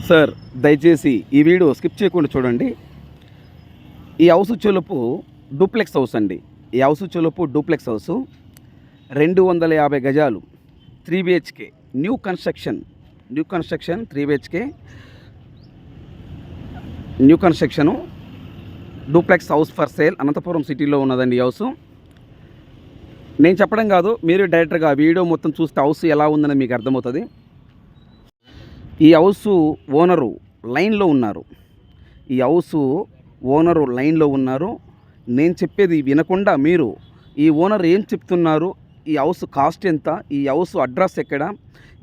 Sir దయచేసి ఈ video skip చేయకుండా చూడండి. ఈ హౌస్ చెలుపు డూప్లెక్స్ హౌస్ అండి. ఈ హౌస్ చెలుపు డూప్లెక్స్ హౌస్ రెండు వందల యాభై గజాలు three BHK new construction new construction three BHK new construction duplex house for sale Anantapuram సిటీలో ఉన్నదండి ఈ హౌస్. నేను చెప్పడం కాదు మీరు డైరెక్ట్గా వీడియో మొత్తం చూస్తే హౌస్ ఎలా ఉందని మీకు అర్థమవుతుంది. ఈ హౌస్ ఓనరు లైన్లో ఉన్నారు. ఈ హౌస్ ఓనరు లైన్లో ఉన్నారు. నేను చెప్పేది వినకుండా మీరు ఈ ఓనర్ ఏం చెప్తున్నారు? ఈ హౌస్ కాస్ట్ ఎంత? ఈ హౌస్ అడ్రస్ ఎక్కడ?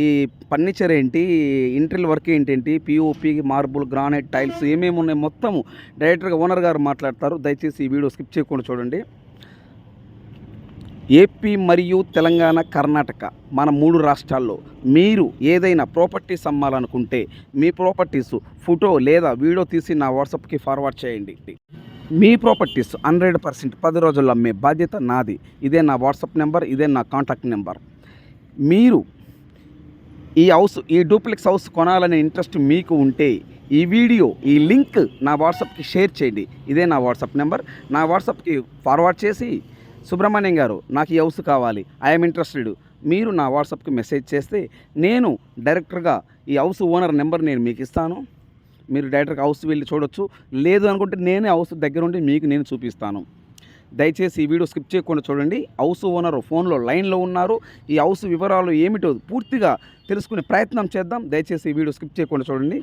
ఈ ఫర్నిచర్ ఏంటి? ఇంటర్ల్ వర్క్ ఏంటేంటి? పిఓపి మార్బుల్ గ్రానైట్ టైల్స్ ఏమేమి ఉన్నాయి? మొత్తం డైరెక్టర్గా ఓనర్ గారు మాట్లాడతారు. దయచేసి ఈ వీడియో స్కిప్ చేయకుండా చూడండి. ఏపీ మరియు తెలంగాణ కర్ణాటక మన మూడు రాష్ట్రాల్లో మీరు ఏదైనా ప్రాపర్టీస్ అమ్మాలనుకుంటే మీ ప్రాపర్టీస్ ఫోటో లేదా వీడియో తీసి నా వాట్సాప్కి ఫార్వర్డ్ చేయండి. మీ ప్రాపర్టీస్ హండ్రెడ్ పర్సెంట్ పది రోజుల్లో అమ్మే బాధ్యత నాది. ఇదే నా వాట్సాప్ నెంబర్ ఇదే నా కాంటాక్ట్ నెంబర్. మీరు ఈ హౌస్ ఈ డూప్లెక్స్ హౌస్ కొనాలనే ఇంట్రెస్ట్ మీకు ఉంటే ఈ వీడియో ఈ లింక్ నా వాట్సాప్కి షేర్ చేయండి. ఇదే నా వాట్సాప్ నెంబర్. నా వాట్సాప్కి ఫార్వర్డ్ చేసి సుబ్రహ్మణ్యం గారు నాకు ఈ హౌస్ కావాలి. ఐఎమ్ ఇంట్రెస్టెడ్ మీరు నా వాట్సాప్కి మెసేజ్ చేస్తే నేను డైరెక్టర్గా ఈ హౌస్ ఓనర్ నెంబర్ నేను మీకు ఇస్తాను. మీరు డైరెక్ట్గా హౌస్ వెళ్ళి చూడొచ్చు. లేదు అనుకుంటే నేనే హౌస్ దగ్గర ఉండి మీకు నేను చూపిస్తాను. దయచేసి ఈ వీడియో స్కిప్ చేయకుండా చూడండి. హౌస్ ఓనర్ ఫోన్లో లైన్లో ఉన్నారు. ఈ హౌస్ వివరాలు ఏమిటో పూర్తిగా తెలుసుకునే ప్రయత్నం చేద్దాం. దయచేసి ఈ వీడియో స్కిప్ చేయకుండా చూడండి.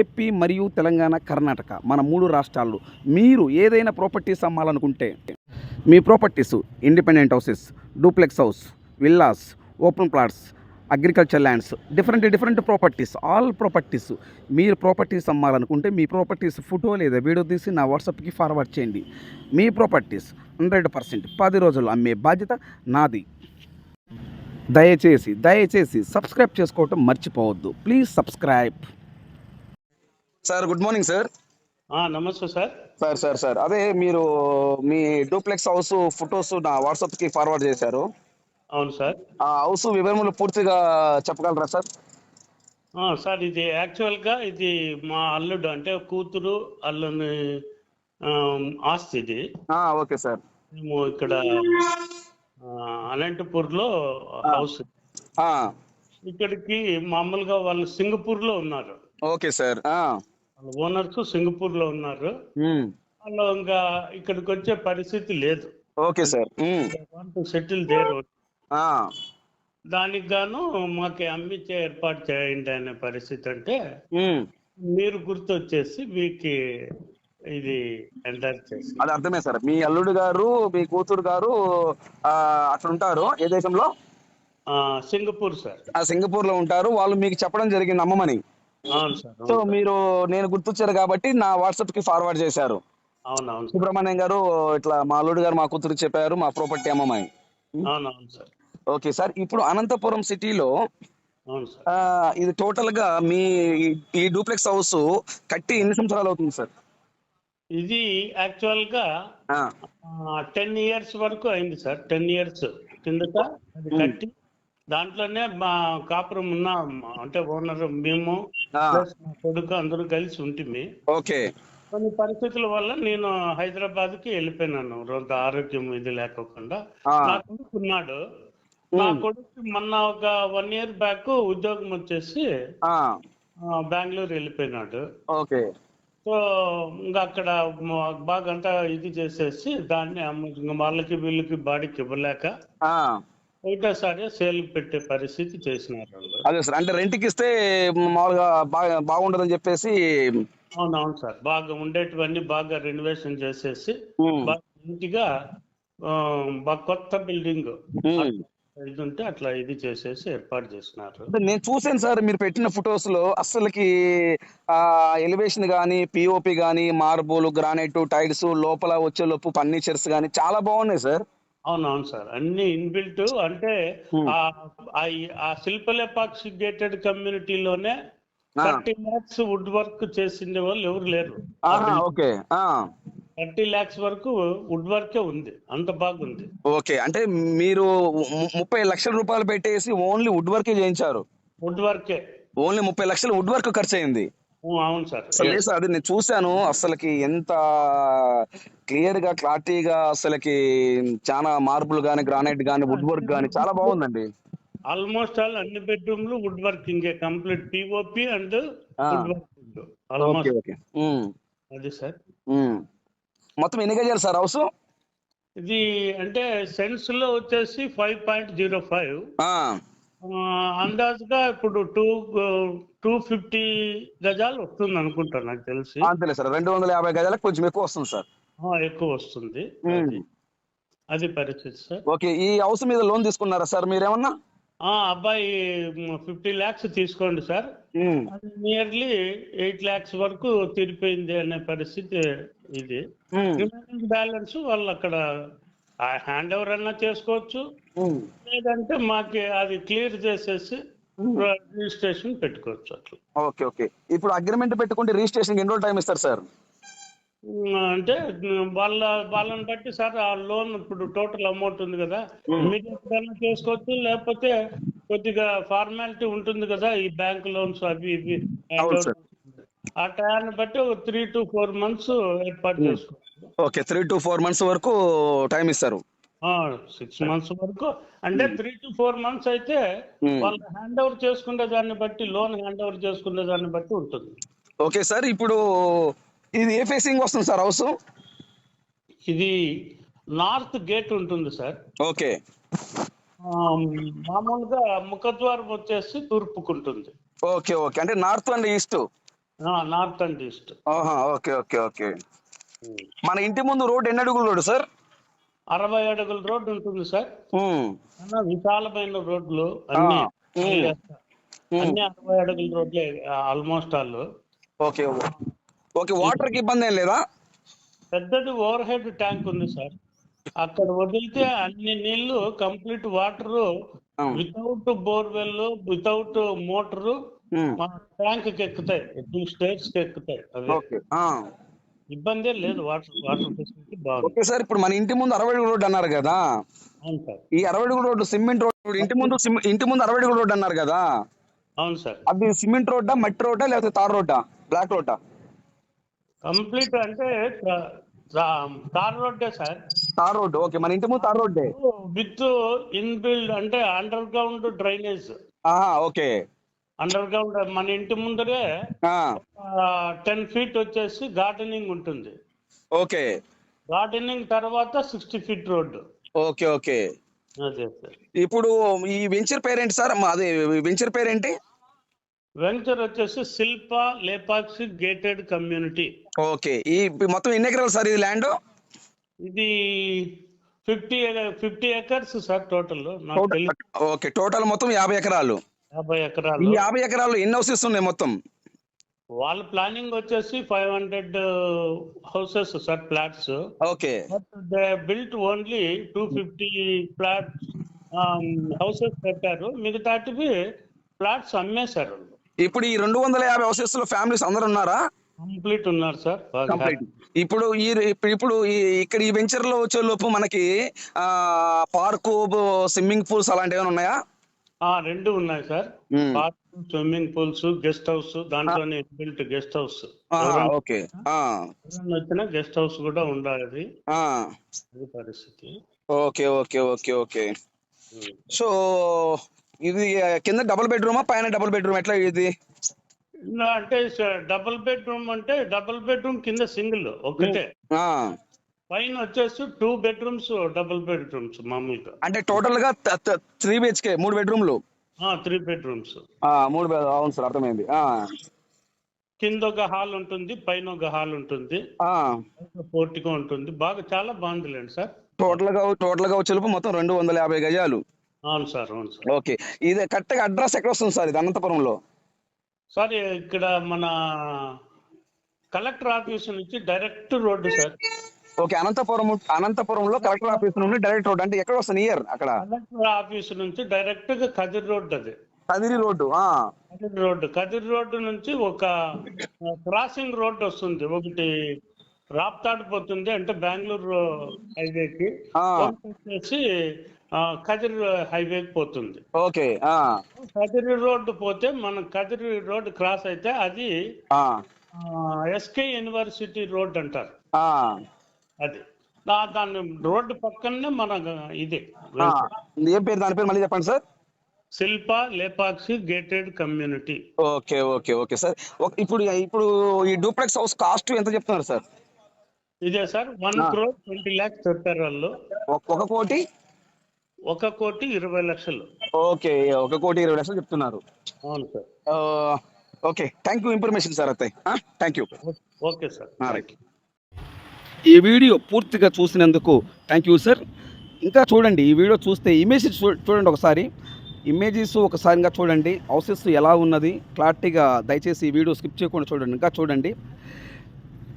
ఏపీ మరియు తెలంగాణ కర్ణాటక మన మూడు రాష్ట్రాల్లో మీరు ఏదైనా ప్రాపర్టీస్ అమ్మాలనుకుంటే మీ properties independent houses duplex house villas open plots agriculture lands different different properties all properties. మీరు ప్రాపర్టీస్ అమ్మాలనుకుంటే మీ ప్రాపర్టీస్ ఫోటో లేదా వీడియో తీసి నా వాట్సాప్కి ఫార్వర్డ్ చేయండి. మీ ప్రాపర్టీస్ హండ్రెడ్ పర్సెంట్ పది రోజులు అమ్మే బాధ్యత నాది. దయచేసి దయచేసి సబ్స్క్రైబ్ చేసుకోవటం మర్చిపోవద్దు. Please subscribe. Sir good morning sir. నమస్తే సార్. Sir sir sir. అదే మీరు మీ డూప్లెక్స్ హౌస్ ఫొటోస్ నా వాట్సాప్కి ఫార్వర్డ్ చేశారు. అవును సార్. ఆ హౌస్ వివరములు పూర్తిగా చెప్పగలరా సార్? సార్ ఇది యాక్చువల్గా ఇది మా అల్లుడు అంటే కూతురు అల్లుని ఆస్తి ఇది. Okay sir. మేము ఇక్కడ అనంతపూర్లో హౌస్ ఇక్కడికి మామూలుగా వాళ్ళు సింగపూర్లో ఉన్నారు. Okay sir. వాళ్ళ ఓనర్స్ సింగపూర్లో ఉన్నారు. ఉమ్, వాళ్ళు ఇంకా ఇక్కడికి వచ్చే పరిస్థితి లేదు. Okay sir. సెటిల్ దేర్ ఆ, దానికి గాను మాకు అమ్మించే ఏర్పాటు చేయండి అనే పరిస్థితి అంటే మీరు గుర్తొచ్చేసి మీకు ఇది ఎంటర్ చేసి. అది అర్థమే సార్. మీ అల్లుడు గారు మీ కూతురు గారు అక్కడ ఉంటారు. ఏ దేశంలో? ఆ, సింగపూర్ సార్. ఆ సింగపూర్లో ఉంటారు. వాళ్ళు మీకు చెప్పడం జరిగింది అమ్మమని సో మీరు నేను గుర్తొచ్చారు కాబట్టి నా వాట్సాప్కి ఫార్వర్డ్ చేశారు. సుబ్రహ్మణ్యం గారు ఇట్లా మా అల్లుడు గారు మా కూతురు చెప్పారు మా ప్రాపర్టీ సార్. ఓకే సార్ ఇప్పుడు అనంతపురం సిటీలో అవును సార్. ఆ, ఇది టోటల్గా మీ ఈ డూప్లెక్స్ హౌస్ కట్టి ఎన్ని సంవత్సరాలు అవుతుంది సార్? ఇది యాక్చువల్గా టెన్ ఇయర్స్ వరకు అయింది సార్ టెన్ ఇయర్స్ కిందట కట్టి దాంట్లోనే మా కాపురం ఉన్న అంటే ఓనర్ మేము కొడుకు అందరూ కలిసి ఉంటుంది ఓకే. కొన్ని పరిస్థితుల వల్ల నేను హైదరాబాద్కి వెళ్ళిపోయినాను. రొంత ఆరోగ్యం ఇది లేకోకుండా. నా కొడుకు ఉన్నాడు. నా కొడుకు మొన్న ఒక వన్ ఇయర్ బ్యాక్ ఉద్యోగం వచ్చేసి బెంగళూరు వెళ్ళిపోయినాడు. ఓకే. సో ఇంకా అక్కడ బాగా అంతా ఇది చేసేసి దాన్ని వాళ్ళకి వీళ్ళకి బాడీకి ఇవ్వలేక ఒకటేసారి సేల్ పెట్టే పరిస్థితి చేసినారు. అదే సార్ అంటే రెంట్కి ఇస్తే మామూలుగా బాగా బాగుండదని చెప్పేసి అవునవును సార్ బాగా ఉండేటివన్నీ బాగా రెనోవేషన్ చేసేసి బాగా నీట్గా బాగా కొత్త బిల్డింగ్. ఇది ఉంటే అట్లా ఇది చేసేసి ఏర్పాటు చేసినారు అంటే నేను చూసాను సార్ మీరు పెట్టిన ఫొటోస్లో అస్సలకి ఆ ఎలివేషన్ గానీ పిఓపి గానీ మార్బుల్ గ్రానైట్ టైల్స్ లోపల వచ్చే లోపు ఫర్నిచర్స్ గానీ చాలా బాగున్నాయి సార్. అవునవును సార్. అన్ని ఇన్బిల్ట్ అంటే. ఆ ఆ- ఆ శిల్పలేపాక్షి gated కమ్యూనిటీలోనే. Thirty lakhs wood work చేసిండే వాళ్ళు ఎవరు లేరు. ఓకే. థర్టీ ల్యాక్స్ వరకు వుడ్ వర్కే ఉంది. అంత బాగుంది. ఓకే. అంటే మీరు ముప్పై లక్షల రూపాయలు పెట్టేసి ఓన్లీ వుడ్ వర్కే చేయించారు. వుడ్ వర్కే. ఓన్లీ ముప్పై లక్షలు వుడ్ వర్క్ ఖర్చు అయింది అవును సార్. అసలు లేదు సార్ అది నేను చూశాను. అసలుకి ఎంత క్లియర్గా క్లారిటీగా అసలుకి చాలా మార్బుల్ గానీ గ్రానైట్ గానీ వుడ్ వర్క్ గానీ చాలా బాగుందండి. ఆల్మోస్ట్ ఆల్ అన్ని బెడ్రూమ్లు wood working complete POP and okay అది సార్. మొత్తం ఎన్ని గజాలు సార్ హౌస్? ఇది అంటే సెన్స్లో వచ్చేసి ఫైవ్ పాయింట్ జీరో ఫైవ్. అందాజుగా ఇప్పుడు టూ టూ ఫిఫ్టీ గజాలు వస్తుంది అనుకుంటా నాకు తెలిసి. అంతేలే సార్ రెండు వందల యాభై గజాలకు కొంచెం ఎక్కువ వస్తుంది సార్. ఎక్కువ వస్తుంది. అది పరిస్థితి సార్. ఓకే ఈ హౌస్ మీద లోన్ తీసుకున్నారా సార్ మీరేమన్నా? ఆ అబ్బాయి ఫిఫ్టీ ల్యాక్స్ తీసుకోండి సార్. నియర్లీ ఎయిట్ ల్యాక్స్ వరకు తీరిపోయింది అనే పరిస్థితి ఇది. బ్యాలెన్స్ వాళ్ళు అక్కడ హ్యాండ్ ఓవర్ అన్నా చేసుకోవచ్చు. లేదంటే మాకు అది క్లియర్ చేసేసి రిజిస్ట్రేషన్ పెట్టుకోవచ్చు అట్లా. Okay okay. ఇప్పుడు అగ్రిమెంట్ పెట్టుకుంటే రిజిస్ట్రేషన్ ఎన్ని రోజులు టైం ఇస్తారు సార్ అంటే వాళ్ళ వాళ్ళని బట్టి సార్ ఆ లోన్ ఇప్పుడు టోటల్ అమౌంట్ ఉంది కదా. ఇమీడియట్గా చేసుకోవచ్చు లేకపోతే కొద్దిగా ఫార్మాలిటీ ఉంటుంది కదా ఈ బ్యాంక్ లోన్స్ అవి ఇవి. ఆ టయాన్ని బట్టి ఒక త్రీ టు ఫోర్ మంత్స్ ఏర్పాటు చేసుకోవచ్చు. Okay three to four months వరకు టైం ఇస్తారు. సిక్స్ మంత్స్ వరకు. అంటే త్రీ టు ఫోర్ మంత్స్ అయితే Hmm. వాళ్ళు హ్యాండ్ ఓవర్ చేసుకునే దాన్ని బట్టి లోన్ హ్యాండ్ ఓవర్ చేసుకునే దాన్ని బట్టి ఉంటుంది. ఓకే సార్ ఇప్పుడు ఇది ఏ ఫేసింగ్ వస్తుంది సార్ హౌస్ ఇది నార్త్ గేట్ ఉంటుంది సార్ ఓకే. మామూలుగా ముఖద్వారం వచ్చేసి తూర్పుకుంటుంది. Okay okay. అంటే north and east north and east okay okay okay. మన ఇంటి ముందు రోడ్ ఎన్ని అడుగులు రోడ్ సార్? అరవై అడుగుల రోడ్డు ఉంటుంది సార్. విశాలమైన రోడ్లు అన్ని. అన్ని అరవై అడుగుల రోడ్లే ఆల్మోస్ట్ ఆల్ ఓకే ఓకే వాటర్కి ఇబ్బంది ఏం లేదా? పెద్దది ఓవర్ హెడ్ ట్యాంక్ ఉంది సార్. అక్కడ వదిలితే అన్ని నీళ్ళు complete water. Without borewell without motor ట్యాంక్కి ఎక్కుతాయి టూ స్టేట్స్కి ఎక్కుతాయి అవి. ఇబ్బంది లేదు వాటర్ వాటర్ ఫెసిలిటీ బాగుంది. ఓకే సార్ ఇప్పుడు మన ఇంటి ముందు అరవై రోడ్ అన్నారు కదా? అవును సార్. ఈ అరవై అడుగుల రోడ్డు సిమెంట్ రోడ్ ఇంటి ముందు సిమ్- ఇంటి ముందు అరవై రోడ్ అన్నారు కదా? అవును సార్. అది సిమెంట్ రోడ్డా మట్టి రోడ్డా లేకపోతే తార్ రోడ్డా బ్లాక్ రోడ్డా? కంప్లీట్ అంటే తార్ రోడ్డే సార్. Tar road okay. మన ఇంటి ముందు తార్ రోడ్డే. విత్ ఇన్బిల్డ్ అంటే అండర్ గ్రౌండ్ డ్రైనేజ్. ఆహా ఓకే. అండర్ గ్రౌండ్ మన ఇంటి ముందరే టెన్ ఫీట్ వచ్చేసి గార్డెనింగ్ ఉంటుంది. ఓకే. గార్డెనింగ్ తర్వాత sixty feet road. Okay okay. ఇప్పుడు ఈ వెంచర్ పేరేంటి సార్? అదే వెంచర్ పేరేంటి వెంచర్ వచ్చేసి Shilpa Lepakshi gated community okay. ఈ మొత్తం ఎన్ని ఎకరాలు సార్ ఇది ల్యాండ్ ఇది fifty fifty acres sir total okay total మొత్తం యాభై ఎకరాలు. యాభై ఈ ఎకరాలు యాభై ఎకరాలు ఎన్ని హౌసెస్ ఉన్నాయి మొత్తం? వాళ్ళ ప్లానింగ్ వచ్చేసి five hundred houses sir flats okay. They built only two fifty flat houses పెట్టారు. మిగతాటివి ఫ్లాట్స్ అమ్మేశారు ఇప్పుడు ఈ రెండు వందల యాభై హౌసెస్లో ఫ్యామిలీస్ అందరు ఉన్నారా? కంప్లీట్ ఉన్నారు సార్. కంప్లీట్ ఇప్పుడు ఈ ఇప్పుడు ఈ ఇక్కడ ఈ వెంచర్లో వచ్చే లోపు మనకి పార్కు స్విమ్మింగ్ పూల్స్ అలాంటివి ఏమైనా ఉన్నాయా? రెండు ఉన్నాయి sir. Swimming pools guest house దాంట్లోనే బిల్ట్ గెస్ట్ హౌస్ ఓకే. వచ్చిన గెస్ట్ హౌస్ కూడా ఉండాలి. అది పరిస్థితి. Okay okay okay okay. So ఇది కింద డబుల్ బెడ్రూమా పైన డబుల్ బెడ్రూమ్ ఎట్లా ఇది? అంటే డబుల్ బెడ్రూమ్ అంటే డబుల్ బెడ్రూమ్ కింద సింగిల్ ఒకటే. పైన వచ్చేసి టూ బెడ్రూమ్స్ డబుల్ బెడ్రూమ్స్ మామూలుగా. అంటే టోటల్గా త్రీ బిహెచ్కే మూడు బెడ్రూమ్లు త్రీ బెడ్రూమ్స్ ఆ, మూడు అవును సార్ అర్థమైంది. ఆ, కింద ఒక హాల్ ఉంటుంది పైన ఒక హాల్ ఉంటుంది. ఆ. పోర్టికో ఉంటుంది. బాగా చాలా బాగుందిలేండి సార్. టోటల్గా టోటల్గా వచ్చే లోపు మొత్తం రెండు వందల యాభై గజాలు. అవును సార్ అవును సార్. ఓకే. ఇది కరెక్ట్గా అడ్రస్ ఎక్కడ వస్తుంది సార్ ఇది అనంతపురంలో? సార్ ఇక్కడ మన కలెక్టర్ ఆఫీస్ నుంచి direct road sir. Okay Anantapuram అనంతపురంలో కలెక్టర్ ఆఫీస్ నుండి డైరెక్ట్ రోడ్ అంటే ఎక్కడ వస్తుంది? నియర్ అక్కడ? కలెక్టర్ ఆఫీస్ నుంచి డైరెక్ట్గా కదిరి రోడ్డు అది. Kadiri road Kadiri road. Kadiri road నుంచి ఒక క్రాసింగ్ రోడ్డు వస్తుంది. ఒకటి రాప్తాడు పోతుంది అంటే బెంగళూరు హైవేకి. వచ్చేసి కదిరి హైవేకి పోతుంది. ఓకే కదిరి రోడ్డు పోతే మనం కదిరి రోడ్డు క్రాస్ అయితే అది ఎస్కే యూనివర్సిటీ రోడ్ అంటారు. అది. దాని రోడ్డు పక్కనే మన ఇది. ఏం పేరు దాని పేరు మళ్ళీ చెప్పండి sir. Shilpa Lepakshi gated community. Okay okay okay sir. ఇప్పుడు ఇప్పుడు ఈ డూప్లెక్స్ హౌస్ కాస్ట్ ఎంత చెప్తున్నారు సార్? ఇదే sir one. Crore twenty lakhs చెప్పారు వాళ్ళు. ఒక- కోటి? ఒక కోటి ఇరవై లక్షలు. ఓకే ఒక కోటి ఇరవై లక్షలు చెప్తున్నారు. అవును sir. Okay thank you information sir అయితే thank you okay sir. Right. ఈ వీడియో పూర్తిగా చూసినందుకు థ్యాంక్ యూ సార్ ఇంకా చూడండి ఈ వీడియో చూస్తే ఇమేజెస్ చూ- చూడండి ఒకసారి. ఇమేజెస్ ఒకసారిగా చూడండి హౌసెస్ ఎలా ఉన్నది క్లారిటీగా దయచేసి ఈ వీడియో స్కిప్ చేయకుండా చూడండి ఇంకా చూడండి.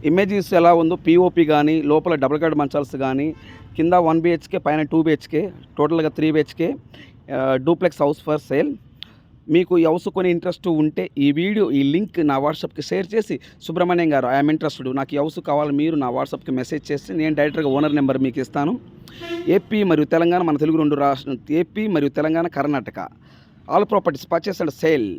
ఇమేజెస్ ఎలా ఉందో పిఓపి కానీ లోపల డబుల్ బెడ్ మంచాల్స్ కానీ కింద వన్ బిహెచ్కే పైన టూ బిహెచ్కే టోటల్గా three BHK duplex house for sale మీకు ఈ కొనే కొని ఇంట్రెస్ట్ ఉంటే ఈ వీడియో ఈ లింక్ నా వాట్సాప్కి షేర్ చేసి సుబ్రహ్మణ్యం గారు ఐఎమ్ ఇంట్రెస్టెడ్ నాకు ఈ కావాలి మీరు నా వాట్సాప్కి మెసేజ్ చేస్తే నేను డైరెక్ట్గా ఓనర్ నెంబర్ మీకు ఇస్తాను. ఏపీ మరియు తెలంగాణ మన తెలుగు రెండు రాష్ట్ర ఏపీ మరియు Telangana Karnataka. All properties purchase and sale